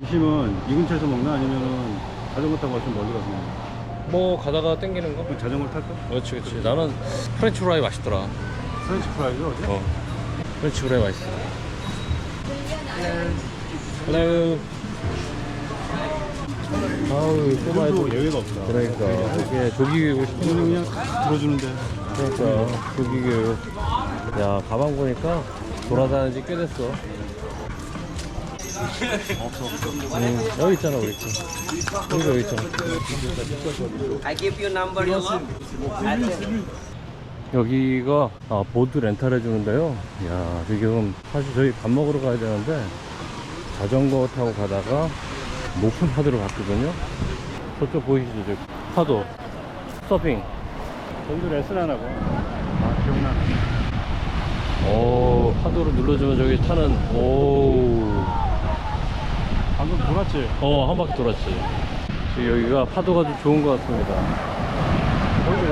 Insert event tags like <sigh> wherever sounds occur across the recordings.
점심은 이 근처에서 먹나 아니면은 자전거 타고 좀 멀리 가서 먹나? 뭐 가다가 땡기는 거? 그럼 자전거를 탈까? 그렇지 그렇지 나는 프렌치 프라이 맛있더라 프렌치 프라이즈 어디? 어 프렌치 프라이 맛있어 헬로 아우 또 여유가 없다. 그러니까 이게 조기교육을 이거는 시키는 그냥 다 들어주는데. 그러니까 조기교육 야 가방 보니까 돌아다니지 꽤 됐어 없어 없어. 음, 여기 있잖아 우리 팀 여기 여기 있잖아 I give you number you want. 여기가 아, 보드 렌탈 해 주는데요. 야 지금 사실 저희 밥 먹으러 가야 되는데 자전거 타고 가다가 높은 파도를 봤거든요. 저쪽 보이시죠? 저 파도 서핑. 거기도 레슨 안 하고. 아 기억나네. 오 파도를 눌러주면 저기 차는 오. 방금 돌았지? 어, 한 바퀴 돌았지. 지금 여기가 파도가 좀 좋은 것 같습니다. 안 하고.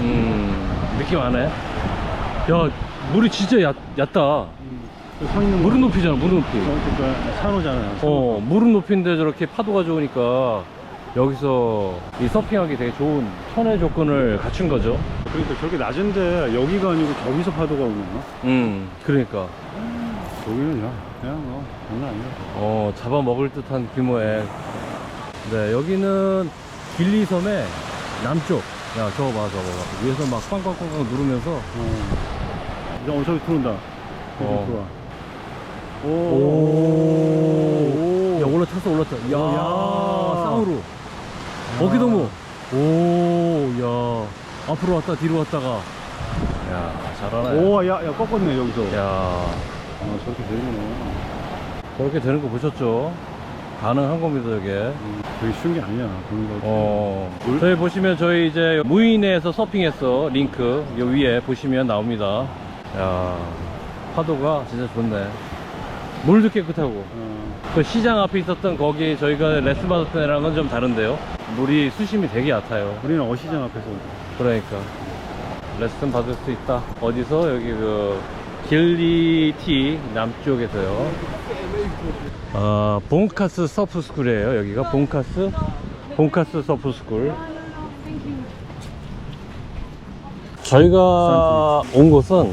음, 느낌 안 해? 야, 물이 진짜 얕, 얕다. 서 있는 무릎 높이잖아, 무릎 높이. 그러니까 산호잖아요. 어, 무릎 높이인데 저렇게 파도가 좋으니까 여기서 이 서핑하기 되게 좋은 천혜 조건을 갖춘 거죠. 그러니까 저렇게 낮은데 여기가 아니고 저기서 파도가 오는 거? 음, 그러니까. 여기는 야 그냥 뭐 장난 아니야. 어, 잡아먹을 듯한 규모의. 네, 여기는 길리섬의 남쪽. 야, 저거 봐, 저거 봐. 위에서 막 꽝꽝꽝꽝 누르면서. 어. 야, 어, 저기 들어온다. 어. 들어와. 오. 오. 야, 올라탔어, 올라탔어. 야, 야. 쌍으로. 어깨 너무. 오, 야. 앞으로 왔다, 뒤로 왔다가. 야, 잘하네. 오, 야, 야, 꺾었네, 여기서. 야, 아, 저렇게 되는구나. 저렇게 되는 거 보셨죠? 가능한 겁니다, 저게. 음, 되게 쉬운 게 아니야, 그런 거. 어, 물? 저희 보시면 저희 이제 무인에서 서핑했어. 링크. 요 위에 보시면 나옵니다. 야, 파도가 진짜 좋네. 물도 깨끗하고. 어, 그 시장 앞에 있었던 거기 저희가 레슨 받았던 애랑은 좀 다른데요. 물이 수심이 되게 얕아요. 우리는 어시장 앞에서. 그러니까 레슨 받을 수 있다. 어디서 여기 그 길리티 남쪽에서요. 아 본카스 서프 스쿨이에요. 여기가 본카스 본카스 서프 스쿨. 저희가 온 곳은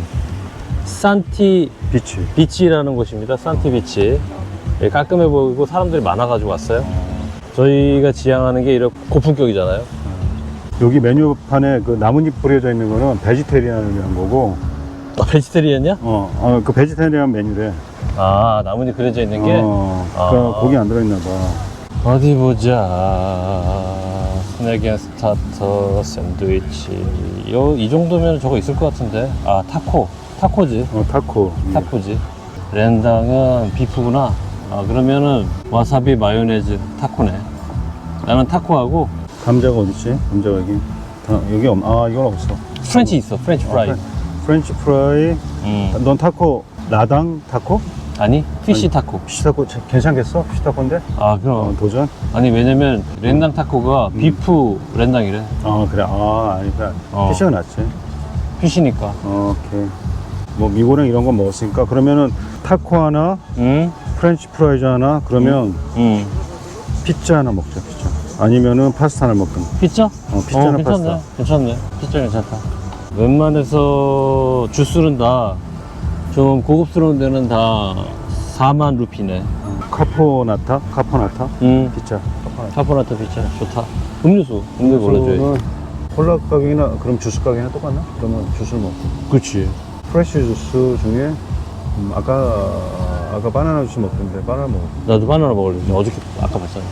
산티 비치. 비치라는 곳입니다. 산티 비치. 예, 깔끔해 보이고 사람들이 많아 가지고 왔어요. 저희가 지향하는 게 이렇게 고품격이잖아요. 여기 메뉴판에 그 나뭇잎 뿌려져 있는 거는 베지테리안을 위한 거고, 아, 베지테리언이야? 어, 어, 그 베지테리안 메뉴래. 아, 나뭇잎 그려져 있는 게? 어, 아. 그 고기 안 들어있나 봐. 어디 보자. 스낵앤 스타터, 샌드위치. 요, 이 정도면 저거 있을 것 같은데. 아, 타코. 타코지. 어, 타코. 음. 타코지. 렌당은 비프구나. 아, 그러면은 와사비 마요네즈 타코네. 나는 타코하고 감자가 어딨지? 감자가 여기. 다, 여기 없, 아, 이건 없어. 프렌치 있어. 프렌치 프라이. 아, 프렌치 프라이. 음. 넌 타코, 라당 타코? 아니, 피쉬 아니. 타코. 피시 타코 자- 괜찮겠어? 피시 타코인데? 아, 어, 그럼. 도전? 아니, 왜냐면 렌당 타코가 음. 비프 렌당이래. 아, 그래. 아, 아니까. 어. 피시가 낫지. 피쉬니까. 어, 오케이. 뭐 미고랭 이런 거 먹었으니까 그러면은 타코 하나, 응? 프렌치 프라이즈 하나, 그러면 응. 피자 하나 먹자. 피자. 아니면은 파스타 하나 먹든. 피자? 어, 피자나 괜찮네. 파스타. 괜찮네. 피자 괜찮다. 웬만해서 주스는 다 좀 고급스러운 데는 다 4만 루피네. 어, 카포나타, 카포나타, 응. 피자. 카포나타. 카포나타 피자 좋다. 음료수. 음료수 올려줘야지. 주스는 콜라 가격이나 그럼 주스 가격이나 똑같나? 그러면 주스를 먹고. 그치. 프레쉬 주스 중에 음, 아까 아까 바나나 주스 먹던데 바나나 먹어. 나도 바나나 먹으려고. 어저께 아까 봤잖아.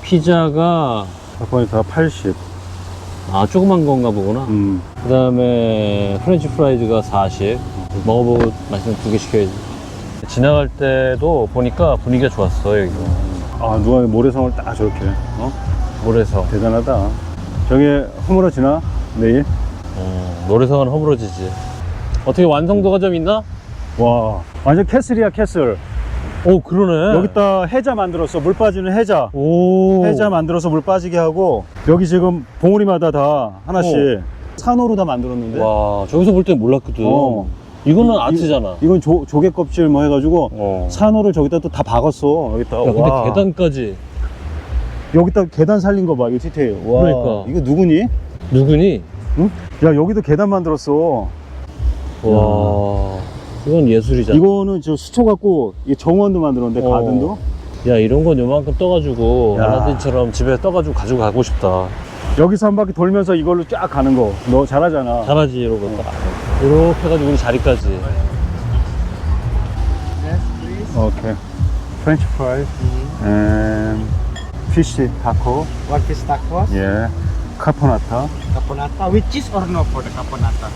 피자가 카포나타 80. 아 조그만 건가 보구나. 음. 그 다음에 프렌치 프라이즈가 40 먹어보고 맛있는 두 개 시켜야지 지나갈 때도 보니까 분위기가 좋았어 여기가 아 누가 모래성을 딱 저렇게. 어? 모래성 대단하다. 저게 허물어지나 내일? 어, 모래성은 허물어지지 어떻게 완성도가 좀 있나? 와 완전 캐슬이야 캐슬. 오 그러네 여기다 해자 만들었어. 물 빠지는 해자. 오 해자 만들어서 물 빠지게 하고 여기 지금 봉우리마다 다 하나씩 산호로 다 만들었는데. 와 저기서 볼 땐 몰랐거든 어. 이거는 아트잖아. 이 건 조, 조개 껍질 뭐 해가지고 어. 산호를 저기다 또 다 박았어. 여기다. 야, 근데 와. 계단까지 여기다 계단 살린 거 봐. 이거 디테일. 와. 그러니까. 이거 누구니? 누구니? 응? 야, 여기도 계단 만들었어. 와, 이건 예술이잖아. 이거는 저 수초 갖고 이 정원도 만들었는데 어. 가든도. 야, 이런 건 요만큼 떠가지고 야. 알라딘처럼 집에 떠가지고 가지고 가고 싶다. 여기서 한 바퀴 돌면서 이걸로 쫙 가는 거. 너 잘하잖아. 잘하지 이러고 딱. 이렇게 해가지고 우리 자리까지. 오케이. 프렌치 프라이 and fish taco. Tacos, 예. caponata with cheese or no for the caponata?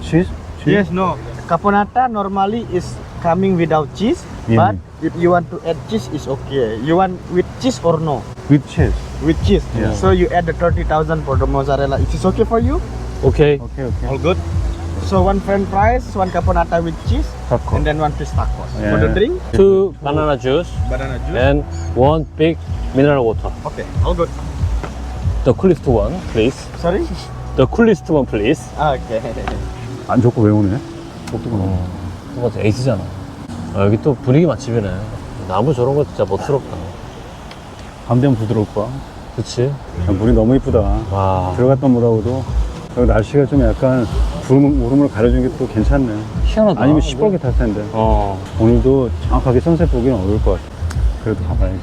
치즈? 치즈? Yes, no. Caponata normally is coming without cheese, Yeah. but if you want to add cheese, is okay. You want with cheese or no? with cheese. With cheese. Yeah. So you add the thirty thousand for the mozzarella. Is this okay for you? 오케이. 오케이, 오케이. All good. So one french fries, one caponata with cheese, 타코. and then one fish tacos. For Yeah. the drink, Two banana juice banana juice. and one big mineral water. Okay, all good. The coolest one, please. Sorry. The coolest one, please. Okay. <laughs> 안 좋고 왜 오네? 똑똑하네. 두 번째 에이스잖아. 아, 여기 또 분위기 맛집이네. 나무 저런 거 진짜 멋스럽다. 밤 되면 부드러울 거야. 그치? 야, 물이 너무 이쁘다. 와. 들어갔던 물하고도 여기 날씨가 좀 약간 구름, 구름을 가려준 게 또 괜찮네. 희한하다. 아니면 시뻘게 탈 텐데. 어, 오늘도 정확하게 선셋 보기는 어려울 것 같아. 그래도 가봐야지.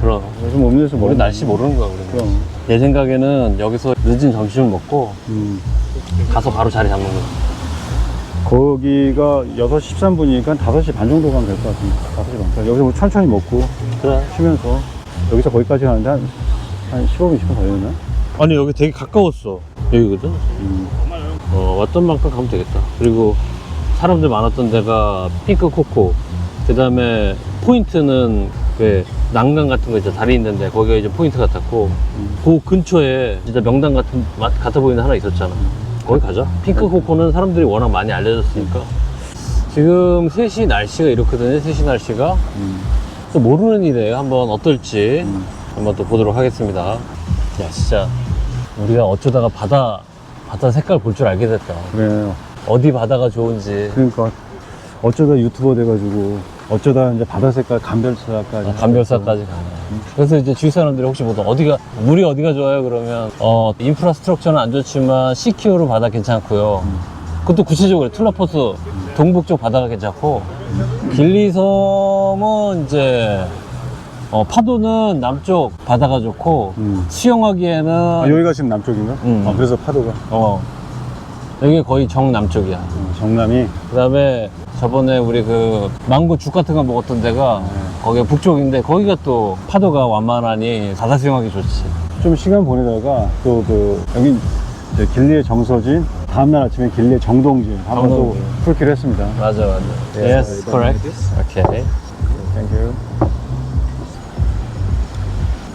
그럼. 요즘 없는 데서 우리 뭐 날씨 모르는 거야, 우리는. 그럼. 내 생각에는 여기서 늦은 점심을 먹고 음. 가서 바로 자리 잡는 거야. 거기가 6시 13분이니까 5시 반 정도 가면 될 것 같습니다. 5시 반. 그러니까 여기서 뭐 천천히 먹고 그래. 쉬면서 여기서 거기까지 가는데 한, 한 15분, 20분 걸리나? 아니, 여기 되게 가까웠어. 여기거든? 음. 어, 왔던 만큼 가면 되겠다. 그리고 사람들 많았던 데가 핑크 코코. 그 다음에 포인트는 그 난간 같은 거 있잖아. 다리 있는데 거기가 이제 포인트 같았고. 그 근처에 진짜 명당 같은, 맛 같아 보이는 하나 있었잖아. 거기 가자. 핑크 코코는 사람들이 워낙 많이 알려졌으니까. 지금 3시 날씨가 이렇거든요. 3시 날씨가. 음. 또 모르는 일이에요. 한번 어떨지 음. 한번 또 보도록 하겠습니다. 야, 진짜 우리가 어쩌다가 바다, 바다 색깔 볼 줄 알게 됐다. 그래요. 어디 바다가 좋은지. 그러니까 어쩌다 유튜버 돼가지고 어쩌다 이제 바다 색깔 감별사까지 아, 감별사까지 가네. 그래서 이제 주위 사람들이 혹시 보다 어디가, 물이 어디가 좋아요? 그러면, 어, 인프라스트럭처는 안 좋지만 CQ로 바다 괜찮고요. 그것도 구체적으로 툴라포스 동북 쪽 바다가 괜찮고, 길리섬은 이제, 어, 파도는 남쪽 바다가 좋고, 음. 수영하기에는, 아, 여기가 지금 남쪽인가? 음. 아, 그래서 파도가 어, 여기 거의 정남쪽이야. 어, 정남이 그 다음에 저번에 우리 그 망고 죽 같은 거 먹었던 데가 거기가 북쪽인데 거기가 또 파도가 완만하니 바다 수영하기 좋지. 좀 시간 보내다가 또 그 여기 이제 길리의 정서진 다음날 아침에 길리의 정동진 한번 또 정동진. 풀기로 했습니다. 맞아, 맞아. 예, yes, correct. 오케이. 땡큐.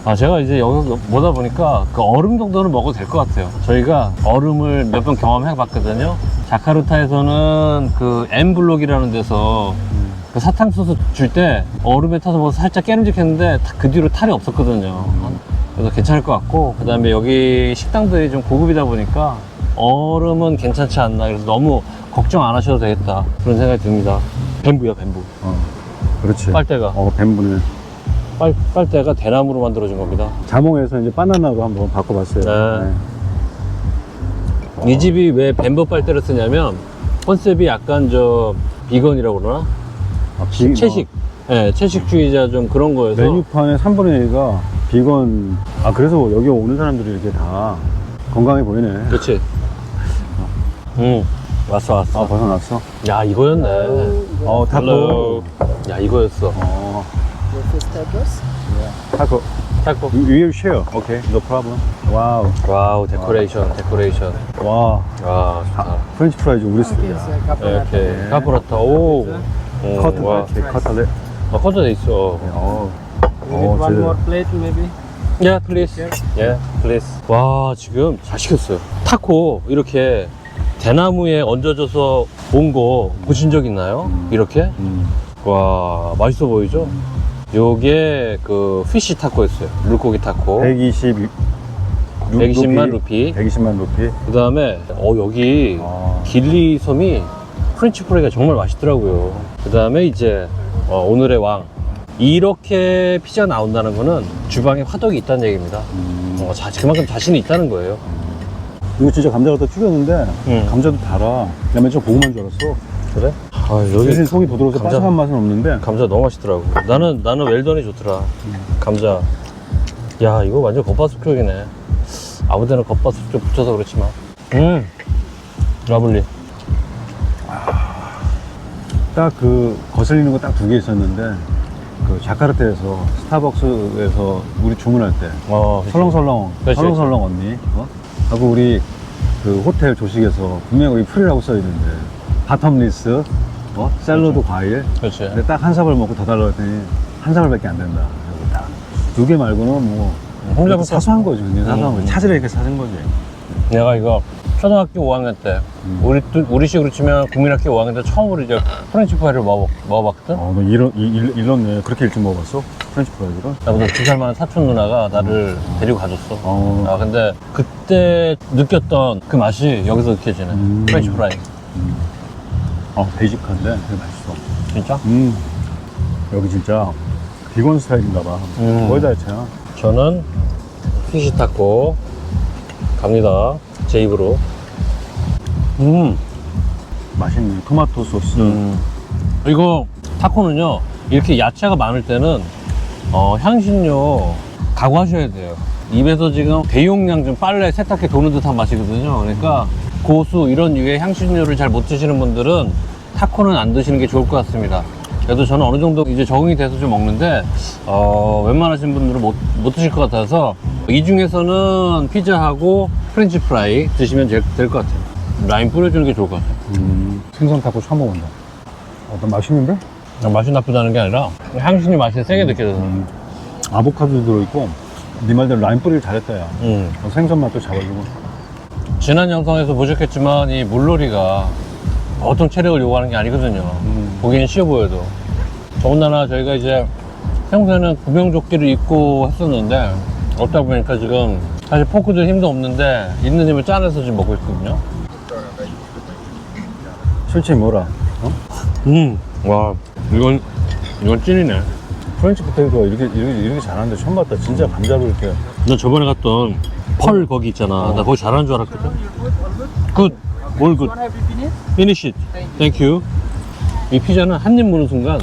아, 제가 이제 여기서 보다 보니까 그 얼음 정도는 먹어도 될 것 같아요. 저희가 얼음을 몇 번 경험해 봤거든요. 자카르타에서는 그 M블록이라는 데서 그 사탕수수 줄 때 얼음에 타서 뭐 살짝 깨름직했는데 다- 그 뒤로 탈이 없었거든요. 그래서 괜찮을 것 같고, 그 다음에 여기 식당들이 좀 고급이다 보니까 얼음은 괜찮지 않나. 그래서 너무 걱정 안 하셔도 되겠다. 그런 생각이 듭니다. 뱀부야, 뱀부. 어, 그렇지. 빨대가. 어, 뱀분을 빨, 빨대가 대나무로 만들어진 겁니다. 자몽에서 이제 바나나로 한번 바꿔봤어요. 네. 이 집이 왜 뱀버 빨대를 쓰냐면 컨셉이 약간 저 비건이라고 그러나? 아, 비- 채식. 예, 채식주의자 좀 그런 어, 거여서 메뉴판의 3분의 1가 비건. 아 그래서 여기 오는 사람들이 이렇게 다 건강해 보이네. 그렇지. 응. 왔어 왔어. 아 벗어났어. 야 이거였네. 어 타코. Hello. 야 이거였어. 어 Fish tacos. 타코. 타코. We will share. Okay, no problem. 와우. 와우 데코레이션 데코레이션. 와. 와 좋다. 프렌치 프라이즈 우리 스타일. Yes, uh, caponata. 이렇게 카프라타 오. 오, 커트. 와. 이렇게 커트를. 아, 커져 있어. 어. You need 어, one 제- more plate, maybe. 예, 플리즈. 예, 플리즈. 와, 지금 잘 시켰어요. 타코 이렇게 대나무에 얹어져서 온 거 보신 적 있나요? 이렇게? 음. 와, 맛있어 보이죠? 요게 그 피시 타코였어요. 물고기 타코. 120 120만 루피. 120만 루피. 그 다음에, 어, 여기 아. 길리 섬이 프렌치 프라이가 정말 맛있더라고요. 그 다음에 이제 어, 오늘의 왕. 이렇게 피자가 나온다는 거는 주방에 화덕이 있다는 얘기입니다. 어, 자, 그만큼 자신이 있다는 거예요. 이거 진짜 감자 갖다 튀겼는데 응. 감자도 달아. 나맨 처음 고구마인 줄 알았어. 그래? 아, 여기 대신 속이 부드러워서 감자. 바삭한 맛은 없는데 감자 너무 맛있더라고. 나는 나는 웰던이 좋더라. 감자. 야 이거 완전 겉바속 쪽이네. 아무데나 겉바속 쪽 붙여서 그렇지만. 음. 라블리. 딱 그 거슬리는 거 딱 두 개 있었는데 그 자카르타에서 스타벅스에서 우리 주문할 때 어. 설렁설렁 그치, 설렁설렁 언니 어? 하고 우리 그 호텔 조식에서 분명히 풀이라고 써 있는데 바텀리스 어? 샐러드 과일 그렇지. 근데 딱한 사발 먹고 더 달라고 했더니 한 사발밖에 안 된다 두 개 말고는 뭐 혼자 사소한 거지 그냥 사소한 음. 거지 찾으려 이렇게 사는 거지 내가 이거 초등학교 5학년 때 우리 또- 우리식으로 치면 국민학교 5학년 때 처음으로 이제 프렌치 프라이를 먹어 먹어봤거든. 어너 이런 일- 일렀네 그렇게 일찍 먹어봤어? 프렌치 프라이즈를? 나보다 두 살 많은 사촌 누나가 나를 데리고 가줬어. 어. 아 근데 그때 느꼈던 그 맛이 여기서 느껴지네. 음. 프렌치 프라이. 어 베이직한데 되게 맛있어 진짜? 음 여기 진짜 비건 스타일인가 봐 음. 거의 다 해체야 저는 피시 타코 갑니다. 제 입으로. 음. 맛있네 토마토 소스 음. 이거 타코는요 이렇게 야채가 많을 때는 어, 향신료 각오하셔야 돼요 입에서 지금 대용량 좀 빨래 세탁기 도는 듯한 맛이거든요 그러니까 고수 이런 유의 향신료를 잘 못 드시는 분들은 타코는 안 드시는 게 좋을 것 같습니다. 그래도 저는 어느 정도 이제 적응이 돼서 좀 먹는데 어, 웬만하신 분들은 못, 못 드실 것 같아서 이 중에서는 피자하고 프렌치 프라이 드시면 될 것 같아요. 라임 뿌려주는 게 좋을 것 같아요. 음, 생선 타코 처음 먹는다. 어, 나 맛있는데? 그냥 맛이 나쁘다는 게 아니라 향신료 맛이 세게 느껴져서. 음, 아보카도 들어있고 네 말대로 라임 뿌리를 잘했다 야 음. 어, 생선 맛도 잡아주고 지난 영상에서 보셨겠지만 이 물놀이가 보통 체력을 요구하는 게 아니거든요. 음. 보기엔 쉬워 보여도. 더군다나 저희가 이제 평소에는 구명조끼를 입고 했었는데 없다 보니까 지금 사실 포크도 힘도 없는데 있는 힘을 짜내서 지금 먹고 있거든요. 솔직히 뭐라? 어? 음와. 이건 이건 찐이네. 프렌치 포테이토가 이렇게, 이렇게, 이렇게 잘하는데 처음 봤다. 진짜 감자로 이렇게. 나 저번에 갔던 펄 거기 있잖아. 나 거기 잘하는 줄 알았거든. 굿. 올 굿. 피니시. 땡큐. 이 피자는 한 입 무는 순간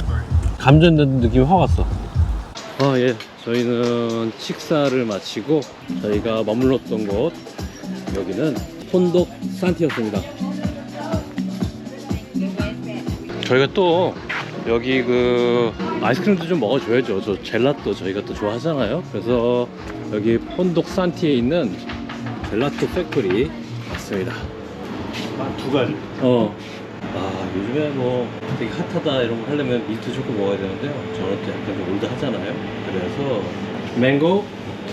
감전된 느낌이 확 왔어. 아, 예. 저희는 식사를 마치고 저희가 머물렀던 곳 여기는 폰독 산티였습니다. 저희가 또 여기 그 아이스크림도 좀 먹어줘야죠. 저 젤라또 저희가 또 좋아하잖아요. 그래서 여기 폰독 산티에 있는 젤라또 팩토리 왔습니다. 두 가지 어. 아, 요즘에 뭐 되게 핫하다 이런 거 하려면 밀트 초코 먹어야 되는데요. 저는 또 약간 좀 올드 하잖아요. 그래서 망고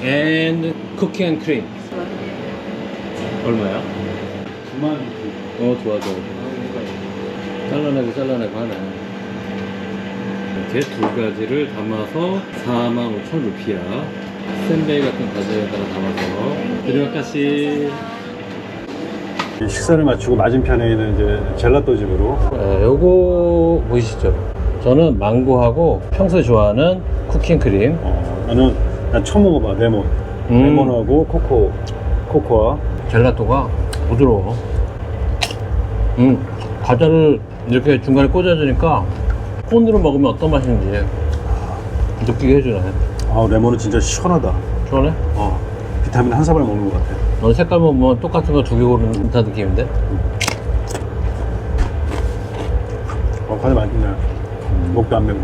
앤 쿠키 앤 크림. 얼마야? 두만 어, 좋아, 좋아. 잘라내고 잘라내고 하네. 이렇게 두 가지를 담아서 4만 5천 루피 야. 샌베이 같은 과자에다가 담아서 드리마카시. 식사를 마치고 맞은편에 있는 이제 젤라또 집으로 네, 요거 보이시죠? 저는 망고하고 평소에 좋아하는 쿠킹 크림. 어, 나는 난 처음 먹어봐 레몬 음. 레몬하고 코코 코코아 젤라또가 부드러워. 음, 과자를 이렇게 중간에 꽂아주니까 콘으로 먹으면 어떤 맛인지 느끼게 해주네. 아 레몬은 진짜 시원하다 좋아해? 어 비타민 한 사발 먹는 것 같아 넌 색깔 보면 똑같은 거 두 개 고르는 듯한 느낌인데? 어 과자 맛있네 목도 안 메고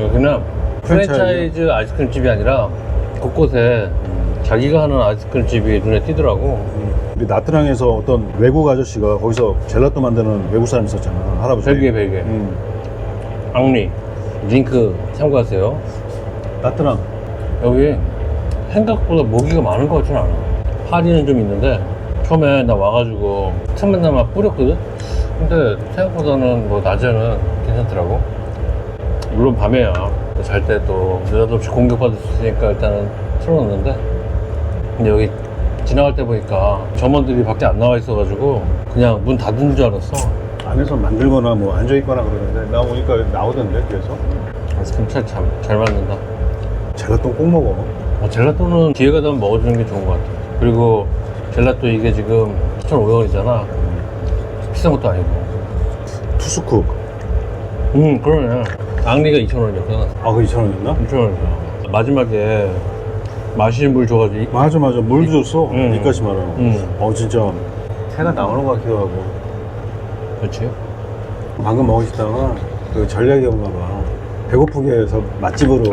여기는 프랜차이즈. 프랜차이즈 아이스크림 집이 아니라 곳곳에 자기가 하는 아이스크림 집이 눈에 띄더라고. 우리 나트랑에서 어떤 외국 아저씨가 거기서 젤라또 만드는 외국 사람 있었잖아 할아버지 벨기에, 벨기에. 음, 앙리. 링크 참고하세요. 나트랑 여기 생각보다 모기가 많은 것 같진 않아. 파리는 좀 있는데 처음에 나 와가지고 처음에 막 뿌렸거든? 근데 생각보다는 뭐 낮에는 괜찮더라고. 물론 밤에야 잘 때 또 느닷없이 공격받을 수 있으니까 일단은 틀어놓는데 근데 여기 지나갈 때 보니까 점원들이 밖에 안 나와 있어가지고 그냥 문 닫은 줄 알았어. 아 안에서 만들거나 뭐 앉아있거나 그러는데 나 여기 나오던데 뒤에서 아이스크림 잘, 잘, 잘 맞는다. 젤라또 꼭 먹어 어, 젤라또는 기회가 되면 먹어주는 게 좋은 것 같아. 그리고 젤라또 이게 지금 2,500원이잖아. 비싼 것도 아니고. 투스쿡 음, 그러네. 앙리가 2,000원이었구나. 아 그 2,000원이었나? 2,000원이죠. 마지막에 마시는 물 줘가지고. 이- 맞아 맞아 물도 줬어 음. 이까지 말하고 음, 어 진짜 새가 나오는 것 같기도 하고 그렇지. 방금 먹으시다가 그 전략이 없나 봐 배고프게 해서 맛집으로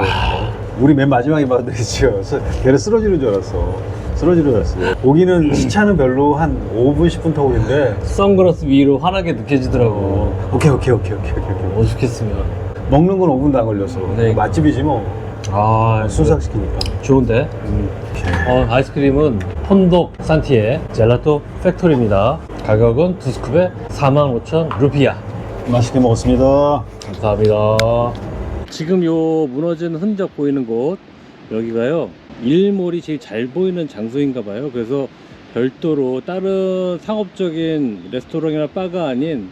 우리 맨 마지막에 봤는데 지금 걔를 쓰러지는 줄 알았어 쓰러지는 줄 알았어 고기는 시차는 별로 한 5분 10분 터울인데 선글라스 위로 환하게 느껴지더라고. 오케이 오케이 오케이 오케이 오케이, 오케이. 어죽했으면. 먹는 건 5분도 안 걸렸어 네. 맛집이지 뭐 아, 순삭시키니까 좋은데? 어, 아이스크림은 폰독 산티에 젤라또 팩토리입니다. 가격은 두 스쿱에 45,000 루피아. 맛있게 먹었습니다 감사합니다. 지금 요 무너진 흔적 보이는 곳 여기가요 일몰이 제일 잘 보이는 장소인가 봐요. 그래서 별도로 다른 상업적인 레스토랑이나 바가 아닌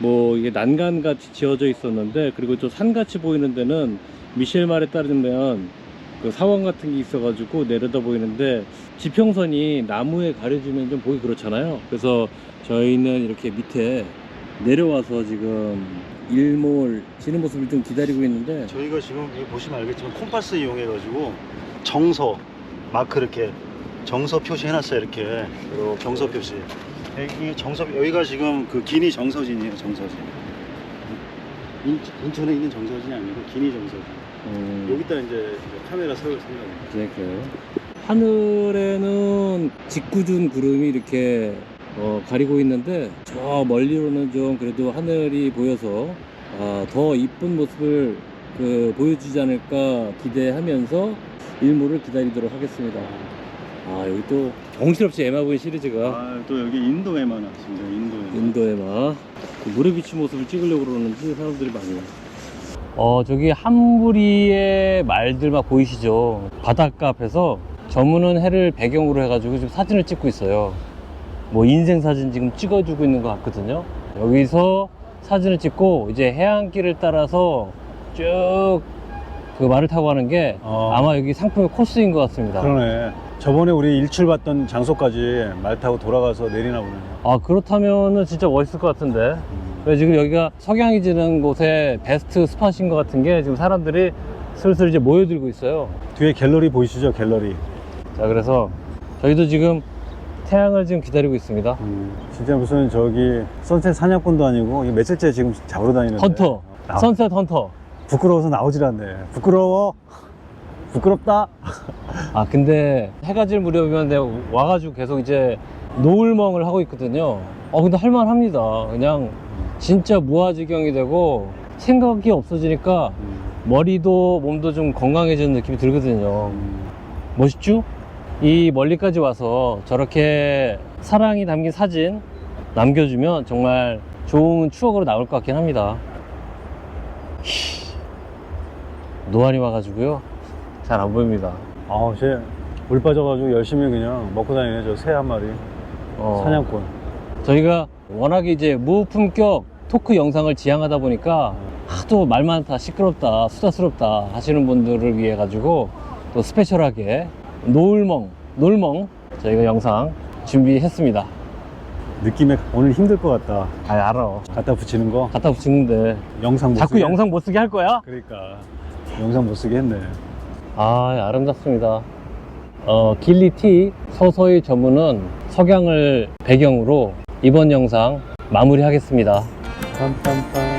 뭐 이게 난간 같이 지어져 있었는데 그리고 또 산같이 보이는 데는 미셸 말에 따르면 그 사원 같은 게 있어 가지고 내려다 보이는데 지평선이 나무에 가려지면 좀 보기 그렇잖아요. 그래서 저희는 이렇게 밑에 내려와서 지금 일몰 지는 모습을 좀 기다리고 있는데 저희가 지금 보시면 알겠지만 콤파스 이용해 가지고 정서 마크 이렇게 정서 표시 해놨어요 이렇게. 이렇게 정서 표시. 여기 정서 여기가 지금 그 기니 정서진이에요 정서진. 인, 인천에 있는 정서진이 아니고 기니 정서진. 음, 여기다 이제 카메라 세울 생각입니다 그러니까요. 하늘에는 직구준 구름이 이렇게 어, 가리고 있는데 저 멀리로는 좀 그래도 하늘이 보여서 아, 더 이쁜 모습을 그 보여주지 않을까 기대하면서 일몰을 기다리도록 하겠습니다. 아 여기 또 정신없이 에마 보인 시리즈가 아 또 여기 인도에만 왔습니다 인도에 인도 에마 그 물에 비친 모습을 찍으려고 그러는지 사람들이 많이 와요. 어 저기 한부리의 말들 막 보이시죠? 바닷가 앞에서 저무는 해를 배경으로 해가지고 지금 사진을 찍고 있어요. 뭐 인생 사진 지금 찍어주고 있는 것 같거든요. 여기서 사진을 찍고 이제 해안길을 따라서 쭉 그 말을 타고 가는 게 어. 아마 여기 상품의 코스인 것 같습니다. 그러네 저번에 우리 일출 봤던 장소까지 말 타고 돌아가서 내리나 보네요 아 그렇다면은 진짜 멋있을 것 같은데 그래서 지금 여기가 석양이 지는 곳에 베스트 스팟인 것 같은 게 지금 사람들이 슬슬 이제 모여들고 있어요 뒤에 갤러리 보이시죠 갤러리 자 그래서 저희도 지금 태양을 지금 기다리고 있습니다. 음, 진짜 무슨 저기 선셋 사냥꾼도 아니고 이게 며칠째 지금 잡으러 다니는데. 헌터. 나- 선셋 헌터. 부끄러워서 나오질 않네. 부끄러워. 부끄럽다. 아 근데 해가 질 무렵이면 내가 와가지고 계속 이제 노을멍을 하고 있거든요. 어 근데 할만합니다. 그냥 진짜 무아지경이 되고 생각이 없어지니까 머리도 몸도 좀 건강해지는 느낌이 들거든요. 멋있죠? 이 멀리까지 와서 저렇게 사랑이 담긴 사진 남겨주면 정말 좋은 추억으로 나올 것 같긴 합니다. 히, 노안이 와가지고요. 잘 안 보입니다. 아우 쟤물 빠져가지고 열심히 그냥 먹고 다니네 저 새 한 마리 어, 사냥꾼 저희가 워낙에 이제 무품격 토크 영상을 지향하다 보니까 하도 말 많다, 시끄럽다, 수다스럽다 하시는 분들을 위해 가지고 또 스페셜하게 노을멍, 놀멍 저희가 영상 준비했습니다. 느낌에 오늘 힘들 것 같다 아 알아. 갖다 붙이는 거 갖다 붙이는데 영상 못 자꾸 쓰게 영상 못 쓰게 할 거야? 그러니까 영상 못 쓰게 했네 아 아름답습니다. 어, 길리티 서서히 저문은 석양을 배경으로 이번 영상 마무리하겠습니다. 빰빰빰